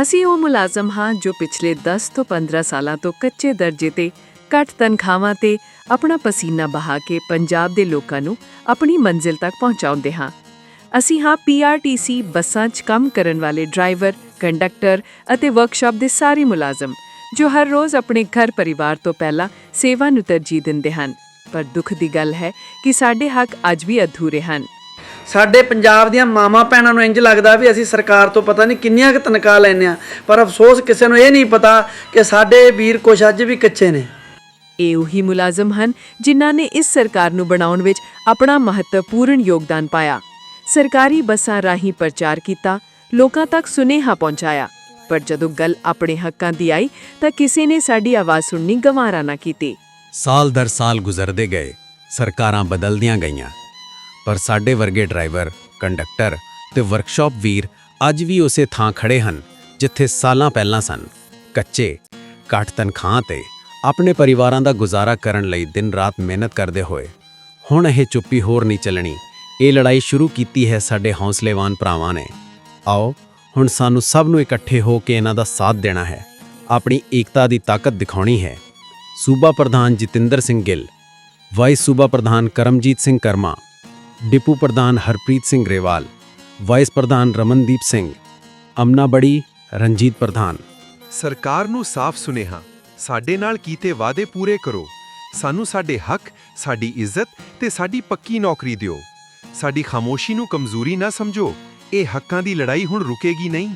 ਅਸੀਂ ਉਹ ਮੁਲਾਜ਼ਮ ਹਾਂ ਜੋ ਪਿਛਲੇ 10 ਤੋਂ 15 ਸਾਲਾਂ ਤੋਂ ਕੱਚੇ ਦਰਜੇ ਤੇ ਘੱਟ ਤਨਖਾਹਾਂ ਤੇ ਆਪਣਾ ਪਸੀਨਾ ਬਹਾ ਕੇ ਪੰਜਾਬ ਦੇ ਲੋਕਾਂ ਨੂੰ ਆਪਣੀ ਮੰਜ਼ਿਲ ਤੱਕ ਪਹੁੰਚਾਉਂਦੇ ਹਾਂ। ਅਸੀਂ ਹਾਂ ਪੀਆਰਟੀਸੀ ਬੱਸਾਂ 'ਚ ਕੰਮ ਕਰਨ ਵਾਲੇ ਡਰਾਈਵਰ, ਕੰਡਕਟਰ ਅਤੇ ਵਰਕਸ਼ਾਪ ਦੇ ਸਾਰੇ ਮੁਲਾਜ਼ਮ, ਜੋ ਹਰ ਰੋਜ਼ ਆਪਣੇ ਘਰ ਪਰਿਵਾਰ ਤੋਂ ਪਹਿਲਾਂ ਸੇਵਾ ਨੂੰ ਤਰਜੀਹ ਦਿੰਦੇ ਹਨ। ਪਰ ਦੁੱਖ ਦੀ ਗੱਲ ਹੈ ਕਿ ਸਾਡੇ ਹੱਕ ਅੱਜ ਵੀ ਅਧੂਰੇ ਹਨ। ਸਾਡੇ ਪੰਜਾਬ ਦੀਆਂ ਮਾਮਾ ਭੈਣਾਂ ਨੂੰ ਇੰਜ ਲੱਗਦਾ ਵੀ ਅਸੀਂ ਸਰਕਾਰ ਤੋਂ ਪਤਾ ਨਹੀਂ ਕਿੰਨੀਆਂ ਕੁ ਤਨਖਾਹ ਲੈਂਦੇ ਆ ਪਰ ਅਫਸੋਸ ਕਿਸੇ ਨੂੰ ਇਹ ਨਹੀਂ ਪਤਾ ਕਿ ਸਾਡੇ ਵੀਰ ਕੁਛ ਅੱਜ ਵੀ ਕੱਚੇ ਨੇ। ਇਹ ਉਹੀ ਮੁਲਾਜ਼ਮ ਹਨ ਜਿਨ੍ਹਾਂ ਨੇ ਇਸ ਸਰਕਾਰ ਨੂੰ ਬਣਾਉਣ ਵਿੱਚ ਆਪਣਾ ਮਹੱਤਵਪੂਰਨ ਯੋਗਦਾਨ ਪਾਇਆ। ਸਰਕਾਰੀ ਬੱਸਾਂ ਰਾਹੀਂ ਪ੍ਰਚਾਰ ਕੀਤਾ ਲੋਕਾਂ ਤੱਕ ਸੁਨੇਹਾ ਪਹੁੰਚਾਇਆ ਪਰ ਜਦੋਂ ਗੱਲ ਆਪਣੇ ਹੱਕਾਂ ਦੀ ਆਈ ਤਾਂ ਕਿਸੇ ਨੇ ਸਾਡੀ ਆਵਾਜ਼ ਸੁਣਨੀ ਗਵਾਰਾ ਨਾ ਕੀਤੀ। ਸਾਲ ਦਰ ਸਾਲ ਗੁਜ਼ਰਦੇ ਗਏ ਸਰਕਾਰਾਂ ਬਦਲਦੀਆਂ ਗਈਆਂ। ਪਰ ਸਾਡੇ ਵਰਗੇ ਡਰਾਈਵਰ, ਕੰਡਕਟਰ ਤੇ ਵਰਕਸ਼ਾਪ ਵੀਰ ਅੱਜ ਵੀ ਉਸੇ ਥਾਂ ਖੜੇ ਹਨ, ਜਿੱਥੇ ਸਾਲਾਂ ਪਹਿਲਾਂ ਸਨ। ਕੱਚੇ, ਘੱਟ ਤਨਖਾਹ ਤੇ ਆਪਣੇ ਪਰਿਵਾਰਾਂ ਦਾ ਗੁਜ਼ਾਰਾ ਕਰਨ ਲਈ ਦਿਨ ਰਾਤ ਮਿਹਨਤ ਕਰਦੇ ਹੋਏ। ਹੁਣ ਇਹ ਚੁੱਪੀ ਹੋਰ ਨਹੀਂ ਚੱਲਣੀ। ਇਹ ਲੜਾਈ ਸ਼ੁਰੂ ਕੀਤੀ ਹੈ ਸਾਡੇ ਹੌਸਲੇਵਾਨ ਭਰਾਵਾਂ ਨੇ। ਆਓ, ਹੁਣ ਸਾਨੂੰ ਸਭ ਨੂੰ ਇਕੱਠੇ ਹੋ ਕੇ ਇਹਨਾਂ ਦਾ ਸਾਥ ਦੇਣਾ ਹੈ। ਆਪਣੀ ਏਕਤਾ ਦੀ ਤਾਕਤ ਦਿਖਾਉਣੀ ਹੈ। ਸੂਬਾ ਪ੍ਰਧਾਨ ਜਤਿੰਦਰ ਸਿੰਘ ਗਿੱਲ, ਵਾਈਸ ਸੂਬਾ ਪ੍ਰਧਾਨ ਕਰਮਜੀਤ ਸਿੰਘ ਕਰਮਾ ਡਿਪੂ ਪ੍ਰਧਾਨ ਹਰਪ੍ਰੀਤ ਸਿੰਘ ਗਰੇਵਾਲ, ਵਾਈਸ ਪ੍ਰਧਾਨ ਰਮਨਦੀਪ ਸਿੰਘ, ਅਮਨਾ ਬੜੀ, ਰਣਜੀਤ ਪ੍ਰਧਾਨ। ਸਰਕਾਰ ਨੂੰ ਸਾਫ਼ ਸੁਨੇਹਾ, ਸਾਡੇ ਨਾਲ ਕੀਤੇ ਵਾਅਦੇ ਪੂਰੇ ਕਰੋ। ਸਾਨੂੰ ਸਾਡੇ ਹੱਕ, ਸਾਡੀ ਇੱਜ਼ਤ ਤੇ ਸਾਡੀ ਪੱਕੀ ਨੌਕਰੀ ਦਿਓ। ਸਾਡੀ ਖਾਮੋਸ਼ੀ ਨੂੰ ਕਮਜ਼ੋਰੀ ਨਾ ਸਮਝੋ। ਇਹ ਹੱਕਾਂ ਦੀ ਲੜਾਈ ਹੁਣ ਰੁਕੇਗੀ ਨਹੀਂ।